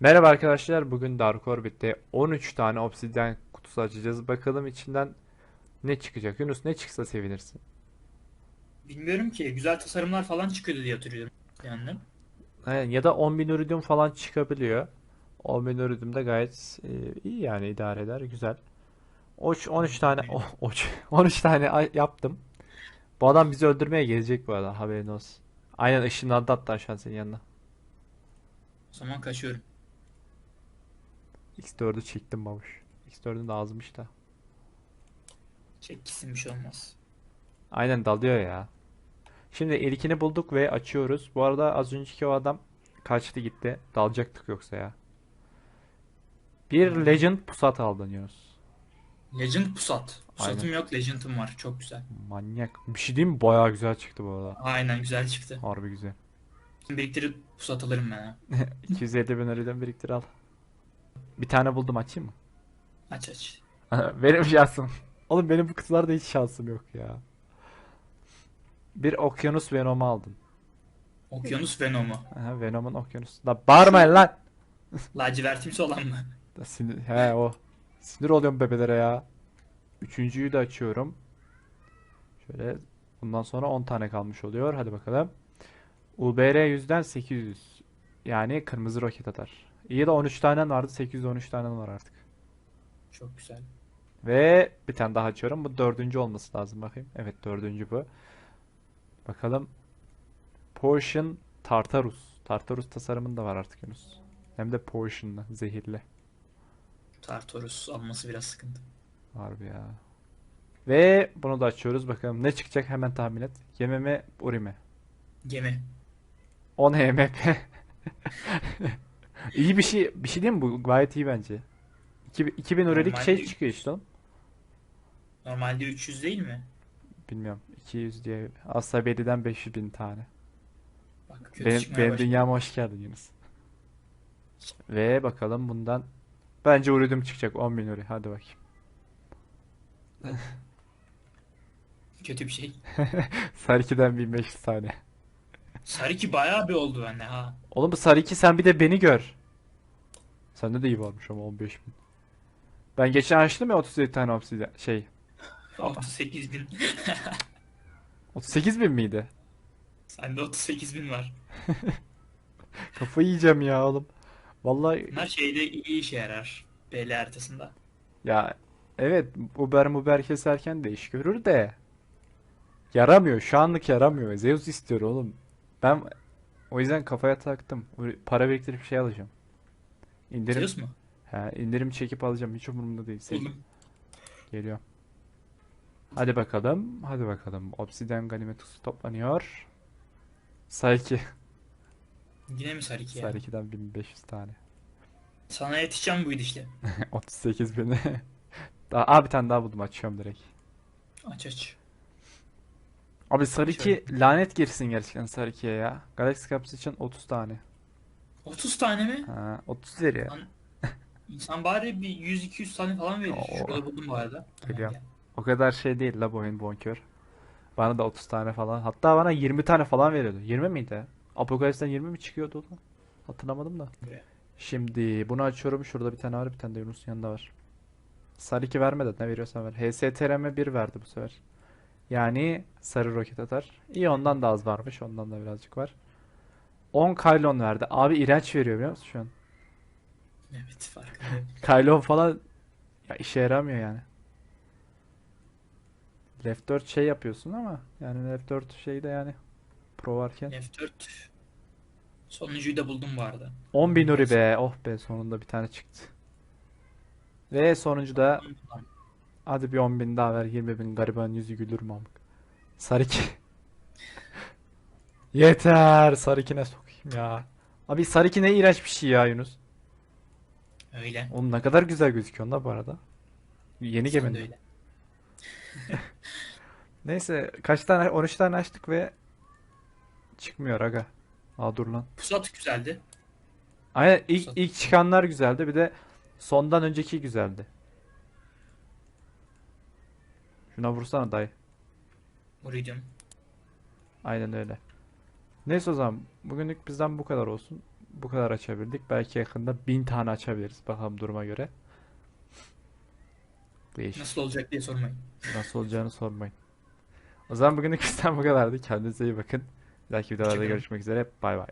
Merhaba arkadaşlar. Bugün Dark Orbit'te 13 tane obsidyen kutusu açacağız. Bakalım içinden ne çıkacak. Yunus ne çıksa sevinirsin. Bilmiyorum ki. Güzel tasarımlar falan çıkıyordu diye hatırlıyorum. Yani. Aynen, Ya da 10.000 iridium falan çıkabiliyor. 10.000 iridium da gayet e, iyi yani idare eder. Güzel. 13, 13 tane o- oç- 13 tane yaptım. Bu adam bizi öldürmeye gelecek bu arada haberin olsun. Aynen ışınlandı hatta aşağı senin yanına. O zaman kaçıyorum. X4'ü çektim babuş. X4'ün de azmış da. Çek gitsin bir şey olmaz. Aynen dalıyor ya. Şimdi ilkini bulduk ve açıyoruz. Bu arada az önceki o adam kaçtı gitti. Dalacaktık yoksa ya. Bir Legend pusat aldın Yunus. Legend pusat. Pusatım Aynen. yok, Legend'ım var. Çok güzel. Manyak. Bir şey diyeyim mi? Bayağı güzel çıktı bu arada. Aynen güzel çıktı. Harbi güzel. Biriktirip pusat alırım ben ha. 250 bin liradan biriktir al. Bir tane buldum açayım mı? Aç aç. Benim şansım. Oğlum benim bu kutularda hiç şansım yok ya. Bir Okyanus Venom'u aldım. Okyanus Venom'u. Aha, Venom'un Okyanus. La bağırmayın lan. Lacivertimsi olan mı? Da Sinir, he o. Sinir oluyorum bebelere ya. Üçüncüyü de açıyorum. Şöyle bundan sonra 10 tane kalmış oluyor. Hadi bakalım. UBR 100'den 800. Yani kırmızı roket atar. İyi de 13 tane vardı. 813 tane var artık. Çok güzel. Ve bir tane daha açıyorum. Bu dördüncü olması lazım bakayım. Evet dördüncü bu. Bakalım. Potion Tartarus. Tartarus tasarımın da var artık Yunus. Hem de potion'lı, zehirli. Tartarus alması biraz sıkıntı. Harbi ya. Ve bunu da açıyoruz. Bakalım ne çıkacak hemen tahmin et. Yeme mi, uri mi? Gemi. 10 HMP. İyi bir şey. Bir şey değil mi bu? Gayet iyi bence. 2000, 2000 urilik şey Normalde çıkıyor işte oğlum. Normalde 300 değil mi? Bilmiyorum. 200 diye. Asabeli'den 500 bin tane. Bak kötü Benim, çıkmaya benim başladı. dünyama hoş geldin Yunus. Ve bakalım bundan bence uridim çıkacak 10 bin uri. Hadi bakayım. Kötü bir şey. Sarki'den 1500 tane. Sariki bayağı bir oldu bende ha. Oğlum bu Sariki sen bir de beni gör. Sende de iyi varmış ama 15 bin. Ben geçen açtım ya 37 tane obsidian şey. 38 bin. 38 bin miydi? Sende 38 bin var. Kafayı yiyeceğim ya oğlum. Vallahi Her şeyde iyi işe yarar. Belli haritasında. ya evet Uber Muber keserken de iş görür de yaramıyor. Şu anlık yaramıyor. Zeus istiyor oğlum. Ben o yüzden kafaya taktım. Para biriktirip şey alacağım. İndirim Zeus mu? he, indirim çekip alacağım. Hiç umurumda değil. Buldum. Geliyor. Hadi bakalım. Hadi bakalım. Obsidian Ganimetus toplanıyor. Sariki. Yine mi Sariki ya? Sariki'den 1500 tane. Sana yetişeceğim bu gidişle. 38 bin. Daha, Aa, bir tane daha buldum. Açıyorum direkt. Aç aç. Abi Sariki lanet girsin gerçekten Sariki'ye ya. Galaxy Cups için 30 tane. 30 tane mi? Ha, 30 veriyor. Lan İnsan bari bir 100-200 tane falan verir. Oo. Şurada buldum bu arada. Biliyorum. O kadar şey değil la bu oyun bonkör. Bana da 30 tane falan. Hatta bana 20 tane falan veriyordu. 20 miydi? Apokalips'ten 20 mi çıkıyordu lan? Hatırlamadım da. Şimdi bunu açıyorum. Şurada bir tane var. Bir tane de Yunus'un yanında var. Sarı 2 vermedi. Ne veriyorsan ver. HSTRM 1 verdi bu sefer. Yani sarı roket atar. İyi ondan da az varmış. Ondan da birazcık var. 10 Kylon verdi. Abi iğrenç veriyor biliyor musun şu an? Evet farkındayım. Kylon falan ya işe yaramıyor yani. Left 4 şey yapıyorsun ama yani Left 4 şey de yani Pro varken. F4 sonuncuyu da buldum bu arada. 10 bin uri be. Oh be sonunda bir tane çıktı. Ve sonuncu da hadi bir 10 bin daha ver 20 bin gariban yüzü gülür mü amk. Sariki. Yeter. Sarikine sokayım ya. Abi Sariki ne iğrenç bir şey ya Yunus. Öyle. Oğlum ne kadar güzel gözüküyor da bu arada. Yeni Sen de geminin. öyle. Neyse kaç tane 13 tane açtık ve çıkmıyor aga. Aa dur lan. Pusat güzeldi. Aynen ilk, Pusat. ilk çıkanlar güzeldi bir de sondan önceki güzeldi. Şuna vursana dayı. Uridium. Aynen öyle. Neyse o zaman bugünlük bizden bu kadar olsun. bu kadar açabildik. Belki yakında 1000 tane açabiliriz. Bakalım duruma göre. Değişik. Nasıl olacak diye sormayın. Nasıl olacağını sormayın. O zaman bugünlük bizden bu kadardı. Kendinize iyi bakın. Bir dahaki videolarda görüşmek üzere. Bay bay.